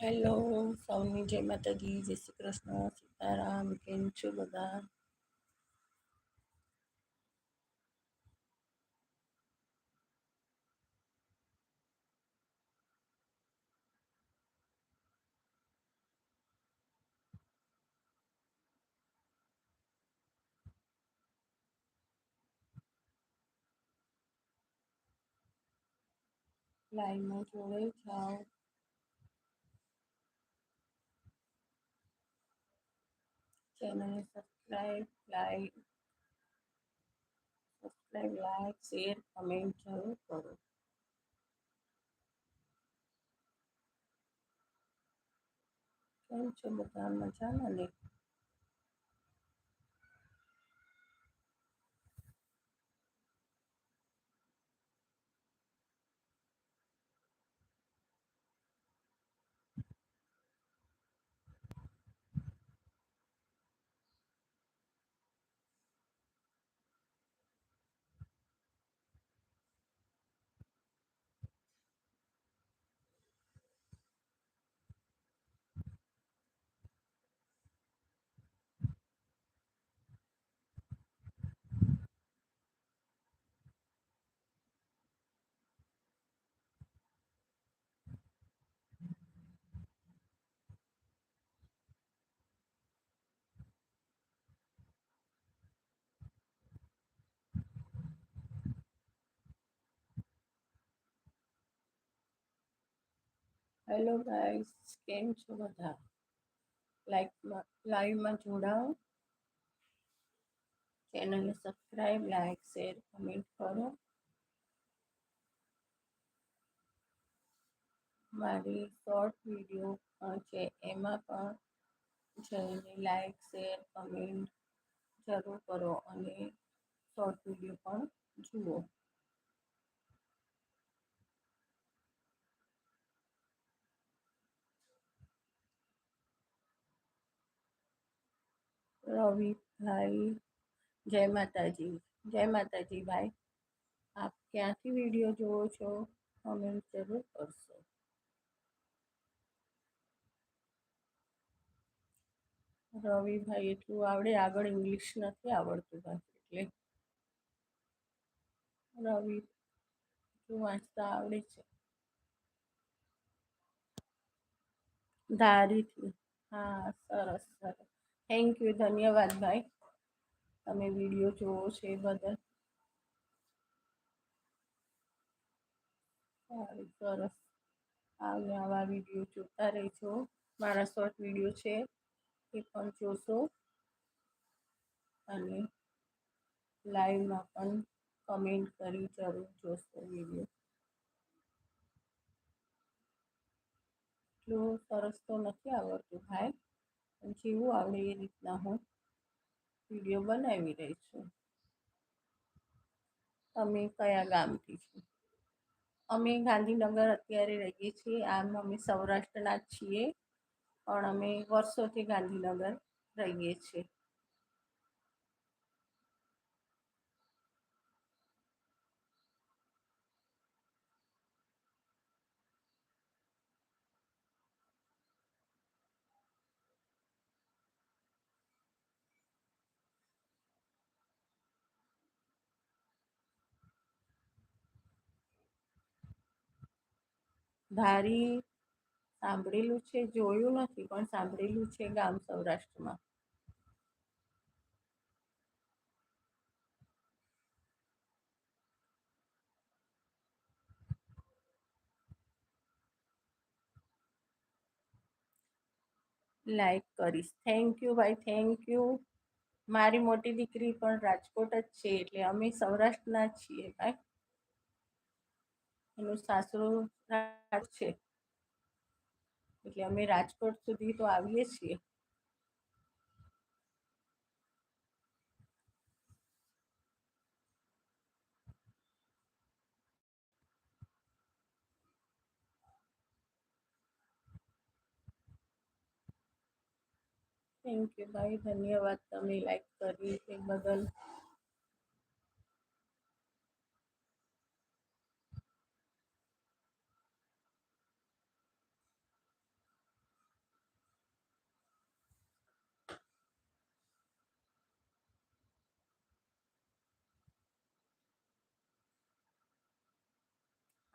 Hello સૌની જય માતાજી જય શ્રી કૃષ્ણ સીતારામ કેમ છો બધા લાઈવમાં જોડે જાઓ ચેનલને subscribe like subscribe like share comment જરૂર કરો કેમ છો બધા મજામાં ને હેલો ગાઈસ કેમ છો બધા? લાઈકમાં લાઈવમાં જોડાઓ. ચેનલને સબસ્ક્રાઈબ લાઈક શેર કમેન્ટ કરો. મારી શોર્ટ વીડિયો છે. એમાં પણ જઈને લાઈક શેર કમેન્ટ જરૂર કરો અને શોર્ટ વીડિયો પણ જુઓ. રવિભાઈ જય માતાજી જય માતાજી ભાઈ આપ ક્યાંથી વીડિયો જુઓ છો કમેન્ટ જરૂર કરશો રવિભાઈ એટલું આવડે આગળ ઇંગ્લિશ નથી આવડતું ભાઈ એટલે. રવિ એટલું વાંચતા આવડે છે. ધારીથી. હા, સરસ સરસ. થેન્ક યુ ધન્યવાદ ભાઈ. તમે વીડિયો જોવો છે બદલ. સારું, સરસ. આવે વીડિયો જોતા રહેજો. મારા શોર્ટ વીડિયો છે, એ પણ જોશો. અને લાઈવમાં પણ કમેન્ટ કરી જરૂર જોશો વીડિયો એટલું સરસ તો નથી આવડતું ભાઈ. જેવું આવડે એ રીતના હું વીડિયો બનાવી રહી છું. તમે કયા ગામથી છો અમે ગાંધીનગર અત્યારે રહીએ છીએ. આમ અમે સૌરાષ્ટ્રના જ છીએ. પણ અમે વર્ષોથી ગાંધીનગર રહીએ છીએ. ધારી સાંભળેલું છે, જોયું નથી, પણ સાંભળેલું છે ગામ સૌરાષ્ટ્રમાં. લાઈક કરીશ. થેન્ક યુ ભાઈ, થેન્ક યુ. મારી મોટી દીકરી પણ રાજકોટ જ છે, એટલે અમે સૌરાષ્ટ્રના છીએ ભાઈ. એનું સાસરું છે. એટલે અમે રાજકોટ સુધી તો આવીએ છીએ. થેન્ક યુ ભાઈ ધન્યવાદ. તમે લાઈક કરી એ બદલ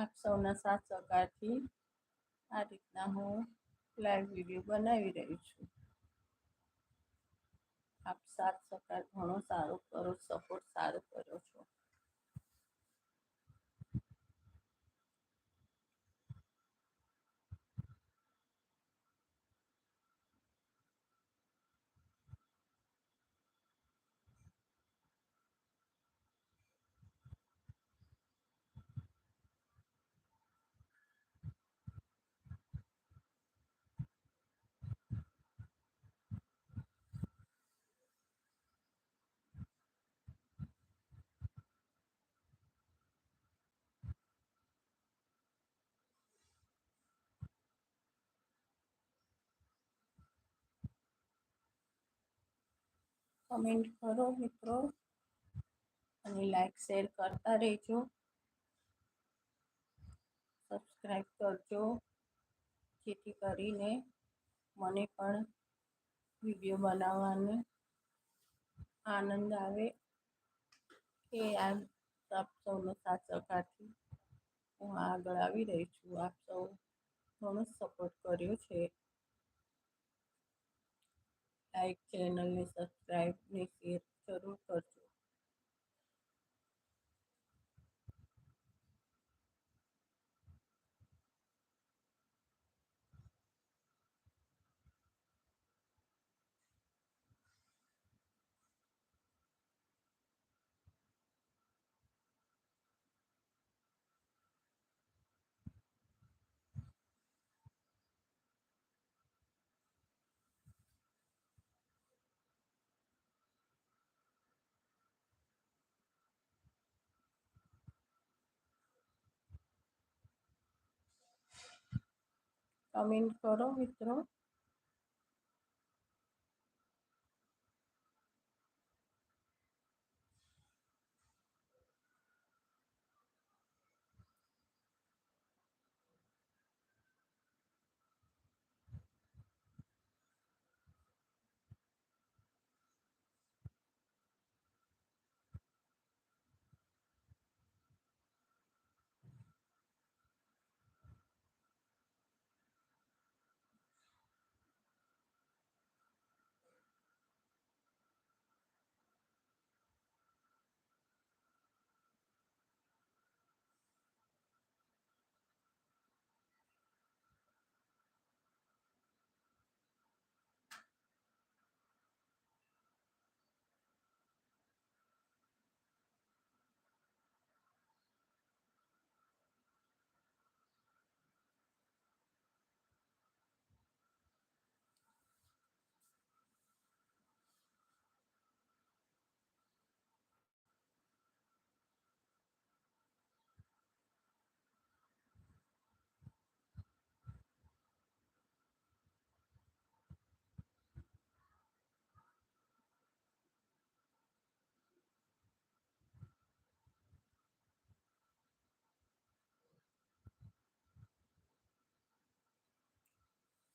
આપ સૌના સાથ સહકારથી આ રીતના હું લાઈવ વીડિયો બનાવી રહી છું. આપ સાથ સહકાર ઘણો સારો કરો સપોર્ટ સારો કરો છો. કમેન્ટ કરો મિત્રો. અને લાઈક શેર કરતા રહેજો. સબસ્ક્રાઈબ કરજો. જેથી કરીને મને પણ વીડિયો બનાવવાનો આનંદ આવે. કે આ આપ સૌનો સાથ સહકારથી હું આગળ આવી રહી છું. આપ સૌ ઘણો સપોર્ટ કર્યો છે. લાઈક ચેનલને સબસ્ક્રાઈબ ને શેર જરૂર કરજો. કમેન્ટ કરો મિત્રો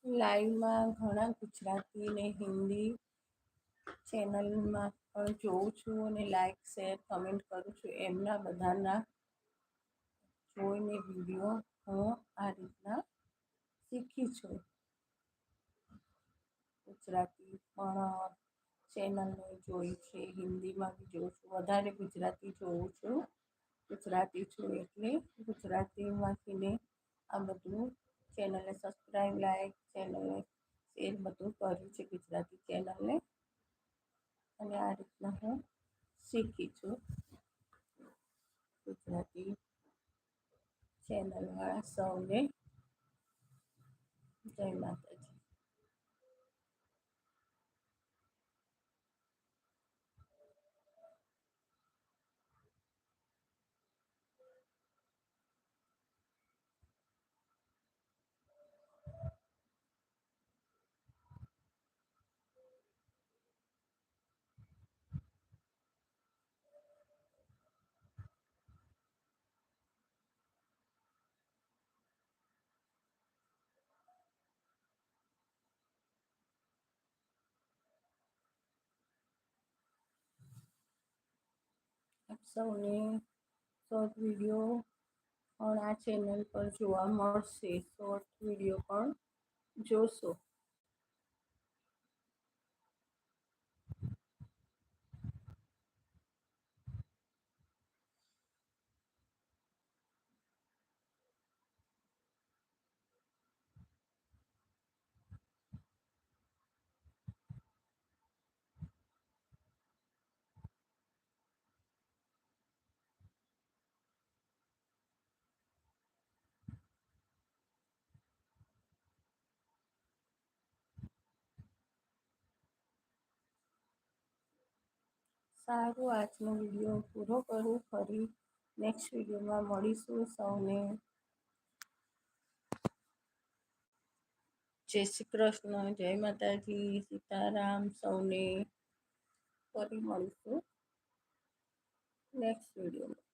લાઈવમાં ઘણા ગુજરાતી ને હિન્દી ચેનલમાં પણ જોઉં છું અને લાઈક શેર કમેન્ટ કરું છું. એમના બધાના જોઈને વીડિયો હું આ રીતના શીખી છું. ગુજરાતી પણ ચેનલને જોઈ છે, હિન્દીમાં બી જોઉં છું. વધારે ગુજરાતી જોઉં છું. ગુજરાતી છું એટલે ગુજરાતીમાંથી ને આ બધું ચેનલને સબસ્ક્રાઈબ લાઈક ચેનલને શેર બધું કર્યું છે ગુજરાતી ચેનલને. અને આ રીતના હું શીખી છું ગુજરાતી ચેનલવાળા સૌને. જય માતાજી આપ સૌને શોર્ટ વીડિયો પણ આ ચેનલ પર જોવા મળશે. શોર્ટ વીડિયો પણ જોશો. સારું આજનો વીડિયો પૂરો કરું. ફરી નેક્સ્ટ વિડીયોમાં મળીશું સૌને. જય શ્રી કૃષ્ણ, જય માતાજી, સીતારામ સૌને. ફરી મળીશું નેક્સ્ટ વિડીયોમાં.